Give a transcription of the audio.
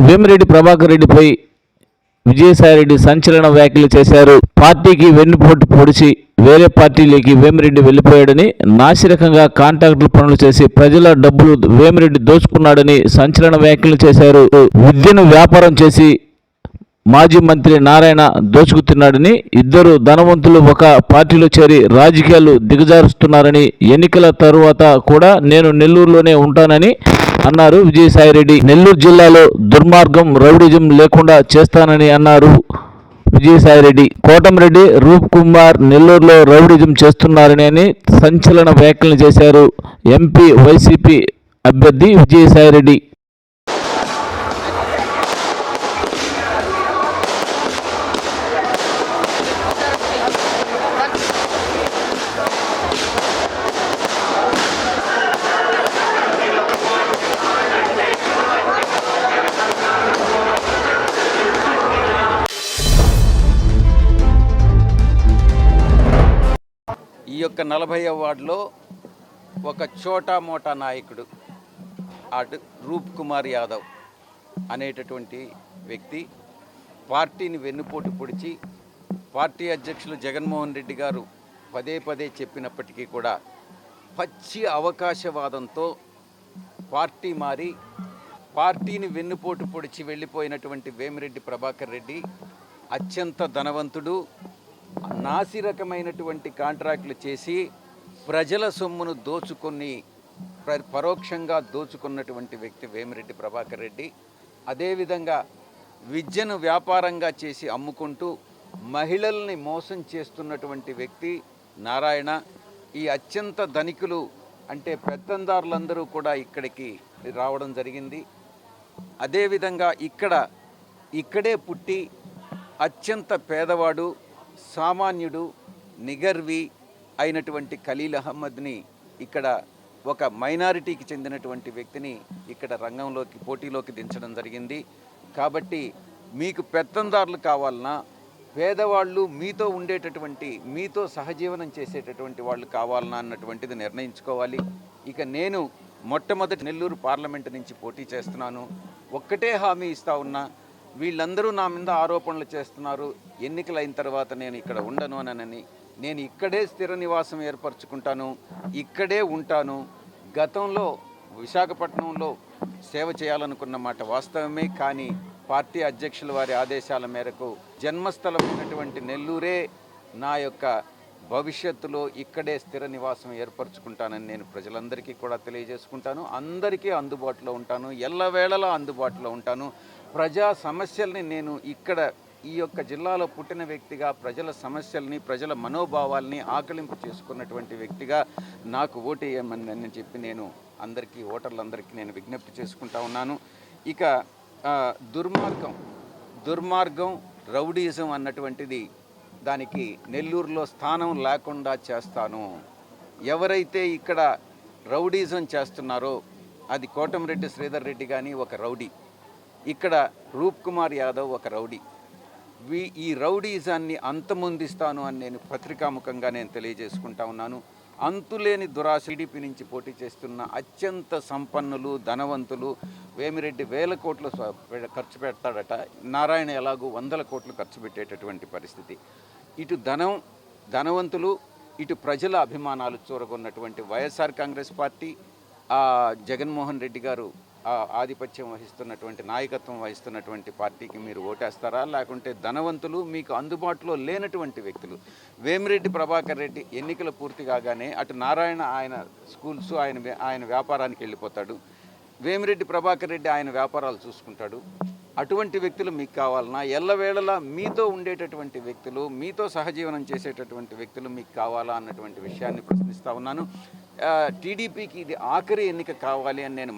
వేమిరెడ్డి ప్రభాకర్ రెడ్డిపై విజయసాయిరెడ్డి సంచలన వ్యాఖ్యలు చేశారు. పార్టీకి వెన్నుపోటు పొడిచి వేరే పార్టీలోకి వేమిరెడ్డి వెళ్ళిపోయాడని నాసిరకంగా కాంట్రాక్టులు పనులు చేసి ప్రజల డబ్బులు వేమిరెడ్డి దోచుకున్నాడని సంచలన వ్యాఖ్యలు చేశారు. విద్యను వ్యాపారం చేసి మాజీ మంత్రి నారాయణ దోచుకుతున్నాడని ఇద్దరు ధనవంతులు ఒక పార్టీలో చేరి రాజకీయాలు దిగజారుస్తున్నారని ఎన్నికల తరువాత కూడా నేను నెల్లూరులోనే ఉంటానని అన్నారు. విజయసాయిరెడ్డి నెల్లూరు జిల్లాలో దుర్మార్గం రౌడిజం లేకుండా చేస్తానని అన్నారు. విజయసాయిరెడ్డి కోటంరెడ్డి రూప్ కుమార్ నెల్లూరులో రౌడిజం చేస్తున్నారని అని సంచలన వ్యాఖ్యలు చేశారు. ఎంపీ వైసీపీ అభ్యర్థి విజయసాయిరెడ్డి. యొక్క నలభై వార్డులో ఒక చోటా మోటా నాయకుడు అటు రూప్ కుమార్ యాదవ్ అనేటటువంటి వ్యక్తి పార్టీని వెన్నుపోటు పొడిచి పార్టీ అధ్యక్షులు జగన్మోహన్ రెడ్డి గారు పదే పదే చెప్పినప్పటికీ కూడా పచ్చి అవకాశవాదంతో పార్టీ మారి పార్టీని వెన్నుపోటు పొడిచి వెళ్ళిపోయినటువంటి వేమిరెడ్డి ప్రభాకర్ రెడ్డి అత్యంత ధనవంతుడు నాసిరకమైనటువంటి కాంట్రాక్టులు చేసి ప్రజల సొమ్మును దోచుకొని ప్ర- పరోక్షంగా దోచుకున్నటువంటి వ్యక్తి వేమిరెడ్డి ప్రభాకర్ రెడ్డి. అదేవిధంగా విద్యను వ్యాపారంగా చేసి అమ్ముకుంటూ మహిళల్ని మోసం చేస్తున్నటువంటి వ్యక్తి నారాయణ. ఈ అత్యంత ధనికులు అంటే పెత్తందారులందరూ కూడా ఇక్కడికి రావడం జరిగింది. అదేవిధంగా ఇక్కడ ఇక్కడే పుట్టి అత్యంత పేదవాడు సామాన్యుడు నిగర్వి అయినటువంటి ఖలీల్ అహ్మద్ని ఇక్కడ ఒక మైనారిటీకి చెందినటువంటి వ్యక్తిని ఇక్కడ రంగంలోకి పోటీలోకి దించడం జరిగింది. కాబట్టి మీకు పెత్తందారులు కావాలన్నా పేదవాళ్ళు మీతో ఉండేటటువంటి మీతో సహజీవనం చేసేటటువంటి వాళ్ళు కావాలన్నా అన్నటువంటిది నిర్ణయించుకోవాలి. ఇక నేను మొట్టమొదటి నెల్లూరు పార్లమెంటు నుంచి పోటీ చేస్తున్నాను. ఒక్కటే హామీ ఇస్తా ఉన్నా వీళ్ళందరూ నా మీద ఆరోపణలు చేస్తున్నారు. ఎన్నికలు అయిన తర్వాత నేను ఇక్కడ ఉండను అనని. నేను ఇక్కడే స్థిర నివాసం ఏర్పరచుకుంటాను. ఇక్కడే ఉంటాను. గతంలో విశాఖపట్నంలో సేవ చేయాలనుకున్న మాట వాస్తవమే కానీ పార్టీ అధ్యక్షుల వారి ఆదేశాల మేరకు జన్మస్థలమైనటువంటి నెల్లూరే నా యొక్క భవిష్యత్తులో ఇక్కడే స్థిర నివాసం ఏర్పరచుకుంటానని నేను ప్రజలందరికీ కూడా తెలియజేసుకుంటాను. అందరికీ అందుబాటులో ఉంటాను. ఎల్లవేళలా అందుబాటులో ఉంటాను. ప్రజా సమస్యల్ని నేను ఇక్కడ ఈ యొక్క జిల్లాలో పుట్టిన వ్యక్తిగా ప్రజల సమస్యల్ని ప్రజల మనోభావాల్ని ఆకలింపు చేసుకున్నటువంటి వ్యక్తిగా నాకు ఓటు వేయమని అని చెప్పి నేను అందరికీ ఓటర్లందరికీ నేను విజ్ఞప్తి చేసుకుంటా ఉన్నాను. ఇక దుర్మార్గం దుర్మార్గం రౌడీజం అన్నటువంటిది దానికి నెల్లూరులో స్థానం లేకుండా చేస్తాను. ఎవరైతే ఇక్కడ రౌడీజం చేస్తున్నారో అది కోటంరెడ్డి శ్రీధర్ రెడ్డి కానీ ఒక రౌడీ. ఇక్కడ రూప్ కుమార్ యాదవ్ ఒక రౌడీ. వీ ఈ రౌడీజాన్ని అంతమొందిస్తాను అని నేను పత్రికాముఖంగా నేను తెలియజేసుకుంటా ఉన్నాను. అంతులేని దురాశ టీడీపీ నుంచి పోటీ చేస్తున్న అత్యంత సంపన్నులు ధనవంతులు వేమిరెడ్డి వేల కోట్లు ఖర్చు పెడతాడట. నారాయణ ఎలాగూ వందల కోట్లు ఖర్చు పెట్టేటటువంటి పరిస్థితి. ఇటు ధనం ధనవంతులు ఇటు ప్రజల అభిమానాలు చూరగొన్నటువంటి వైఎస్ఆర్ కాంగ్రెస్ పార్టీ జగన్మోహన్ రెడ్డి గారు ఆధిపత్యం వహిస్తున్నటువంటి నాయకత్వం వహిస్తున్నటువంటి పార్టీకి మీరు ఓటేస్తారా? లేకుంటే ధనవంతులు మీకు అందుబాటులో లేనటువంటి వ్యక్తులు. వేమిరెడ్డి ప్రభాకర్ రెడ్డి ఎన్నికలు పూర్తి కాగానే అటు నారాయణ ఆయన స్కూల్స్ ఆయన ఆయన వ్యాపారానికి వెళ్ళిపోతాడు. వేమిరెడ్డి ప్రభాకర్ రెడ్డి ఆయన వ్యాపారాలు చూసుకుంటాడు. అటువంటి వ్యక్తులు మీకు కావాలన్నా ఎల్లవేళలా మీతో ఉండేటటువంటి వ్యక్తులు మీతో సహజీవనం చేసేటటువంటి వ్యక్తులు మీకు కావాలా అన్నటువంటి విషయాన్ని ప్రశ్నిస్తా ఉన్నాను. టీడీపీకి ఇది ఆఖరి ఎన్నిక కావాలి అని నేను